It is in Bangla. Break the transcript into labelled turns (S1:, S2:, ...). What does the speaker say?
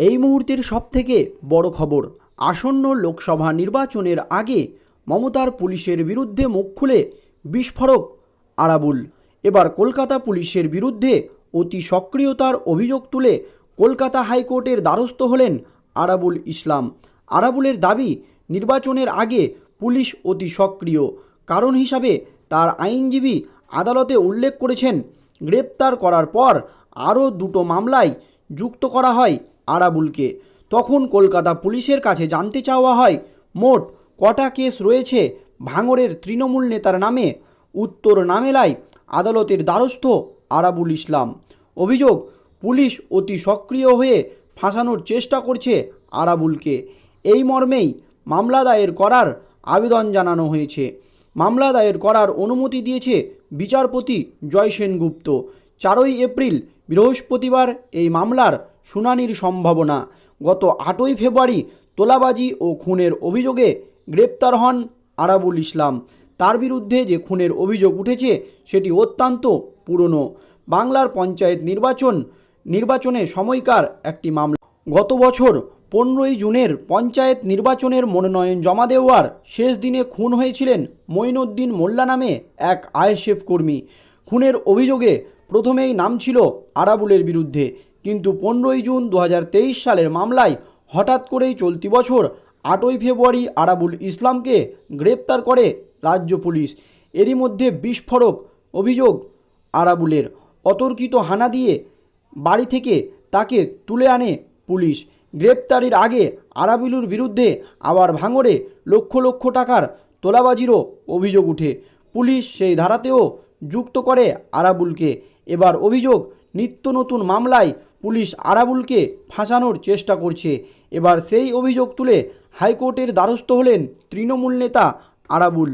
S1: এই মুহূর্তের সবথেকে বড় খবর, আসন্ন লোকসভা নির্বাচনের আগে মমতার পুলিশের বিরুদ্ধে মুখ খুলে বিস্ফোরক আরাবুল। এবার কলকাতা পুলিশের বিরুদ্ধে অতি সক্রিয়তার অভিযোগ তুলে কলকাতা হাইকোর্টের দ্বারস্থ হলেন আরাবুল ইসলাম। আরাবুলের দাবি, নির্বাচনের আগে পুলিশ অতি সক্রিয়। কারণ হিসাবে তার আইনজীবী আদালতে উল্লেখ করেছেন, গ্রেপ্তার করার পর আরও দুটো মামলায় যুক্ত করা হয় আরাবুলকে। তখন কলকাতা পুলিশের কাছে জানতে চাওয়া হয়, মোট কটা কেস রয়েছে ভাঙরের তৃণমূল নেতার নামে? উত্তর না মেলায় আদালতের দ্বারস্থ আরাবুল ইসলাম। অভিযোগ, পুলিশ অতি সক্রিয় হয়ে ফাঁসানোর চেষ্টা করছে আরাবুলকে। এই মর্মেই মামলা দায়ের করার আবেদন জানানো হয়েছে। মামলা দায়ের করার অনুমতি দিয়েছে বিচারপতি জয় সেনগুপ্ত চারই এপ্রিল বৃহস্পতিবার এই মামলার শুনানির সম্ভাবনা। গত আটই ফেব্রুয়ারি তোলাবাজি ও খুনের অভিযোগে গ্রেপ্তার হন আরাবুল ইসলাম। তার বিরুদ্ধে যে খুনের অভিযোগ উঠেছে, সেটি অত্যন্ত পুরনো। বাংলার পঞ্চায়েত নির্বাচন, নির্বাচনে সময়কার একটি মামলা। গত বছর পনেরোই জুনের পঞ্চায়েত নির্বাচনের মনোনয়ন জমা দেওয়ার শেষ দিনে খুন হয়েছিলেন মঈনুদ্দিন মোল্লা নামে এক আইএসএফ কর্মী। খুনের অভিযোগে প্রথমেই নাম ছিল আরাবুলের বিরুদ্ধে, কিন্তু পনেরোই জুন দু হাজার তেইশ সালের মামলায় হঠাৎ করেই চলতি বছর আটই ফেব্রুয়ারি আরাবুল ইসলামকে গ্রেপ্তার করে রাজ্য পুলিশ। এরই মধ্যে বিস্ফোরক অভিযোগ আরাবুলের। অতর্কিত হানা দিয়ে বাড়ি থেকে তাকে তুলে আনে পুলিশ। গ্রেপ্তারির আগে আরাবুলুর বিরুদ্ধে আবার ভাঙড়ে লক্ষ লক্ষ টাকার তোলাবাজিরও অভিযোগ উঠে। পুলিশ সেই ধারাতেও যুক্ত করে আরাবুলকে। এবার অভিযোগ, নিত্য নতুন মামলায় পুলিশ আরাবুলকে ফাঁসানোর চেষ্টা করছে। এবার সেই অভিযোগ তুলে হাইকোর্টের দ্বারস্থ হলেন তৃণমূল নেতা আরাবুল।